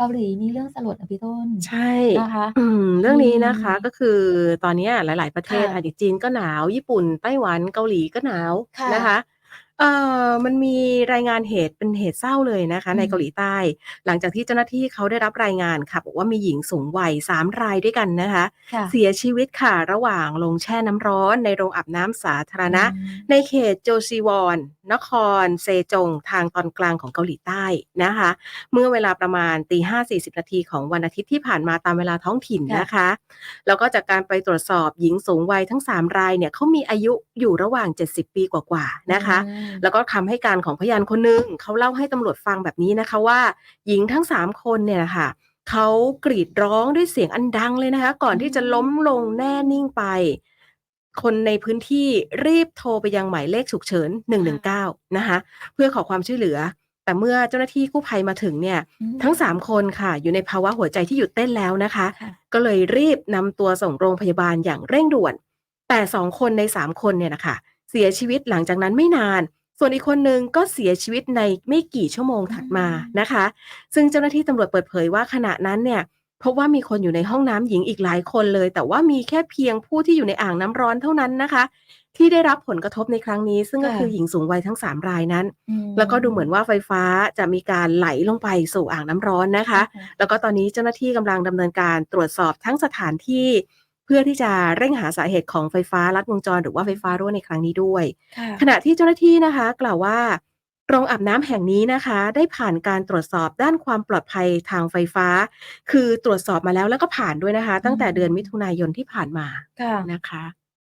เกาหลีมีเรื่องสลดอะพี่ต้น ใช่ นะคะ อืม เรอื่องนี้นะคะมก็คือตอนเนี้ยหลาย ๆ ประเทค่ศอ่าะอย่างจีนก็หนาว ญี่ปุ่น ไต้หวัน เกาหลีก็หนาวค่นะคะะเอ่อ มันมีรายงานเหตุ เป็นเหตุเศร้าเลยนะคะ อืในเกาหลีมใต้ หลังจากที่เจ้าหน้าที่เขาได้รับรายงานค่ะ บอกว่ามีหญิงสูงวัย 3 รายด้วยกันนะคะ ค่เสะียชีวิตค่ะ ระหว่างลงแช่น้ำร้อนในโรงอาบน้ำสาธารอืณะในมเขต Joseowon น ครเซจงทางตอนกลางของเกาหลีใต้นะคะ เมื่อเวลาประมาณ05:40นาทีของวันอาทิตย์ที่ผ่านมาตามเวลาท้องถิ่นค่นะะคะ แล้วก็จากการไปตรวจสอบหญิงสูงวัยทั้ง 3 รายเนี่ยเขามีอายุอยู่ระหว่าง 70 ปีกว่าอืๆนะคะ แล้มวก็คำให้การของพยานคนหนึ่งเขาเล่าให้ตำรวจฟังแบบนี้นะคะว่าหญิงทั้ง 3 คนเนี่ยน่ะค่ะเขากรีดร้องด้วยเสียงอันดังเลยนะคะ ก่ออนืที่จะล้มลงแน่นิ่งไป คนในพื้นที่รีบโทรไปยังหมายเลขฉุกเฉินค่ะ119 นะคะ เพื่อขอความช่วยเหลือ แต่เมื่อเจ้าหน้าที่กู้ภัยมาถึงเนี่ยอืทั้ง3มคนค่ะ อยู่ในภาวะหัวใจที่หยุดเต้นแล้วนะคะค่ะก็เลยรีบนำตัวส่งโรงพยาบาลอย่างเร่งด่วน แต่ 2 คนใน 3 คนเนี่ยน่ะค่ะเสียชีวิตหลังจากนั้นไม่นาน ส่วนอีกคนหนึ่งก็เสียชีวิตในไม่กี่ชั่วโมงอืถัดมามนะคะ ซึ่งเจ้าหน้าที่ตำรวจเปิดเผยว่าขณะนั้นเนี่ย พบว่ามีคนอยู่ในห้องน้ำหญิงอีกหลายคนเลย แต่ว่ามีแค่เพียงผู้ที่อยู่ในอ่างน้ำร้อนเท่านั้นนะคะ ที่ได้รับผลกระทบในครั้งนี้ ซึ่งคก็่คือะหญิงสูงวัยทั้ง 3 รายนั้น อืแล้วก็ดูเหมือนมว่าไฟฟ้าจะมีการไหลลงไปสู่อ่างน้ำร้อนนะคะค่ะแล้วก็ตอนนี้เจ้าหน้าที่กำลังดำเนินการตรวจสอบทั้งสถานที่ เพื่อที่จะเร่งหาสาเหตุของไฟฟ้าลัดวงจร หรือว่าไฟฟ้ารั่วในครั้งนี้ด้วย ค่ขะณะที่เจ้าหน้าที่นะคะ กล่าวว่า โรงอาบน้ำแห่งนี้นะคะ ได้ผ่านการตรวจสอบด้านความปลอดภัยทางไฟฟ้า คือตรวจสอบมาแล้วแล้วก็ผ่านด้วยนะคะอืตั้งแต่เดือนมิมถุนายนที่ผ่านมาค่ะ นะคะ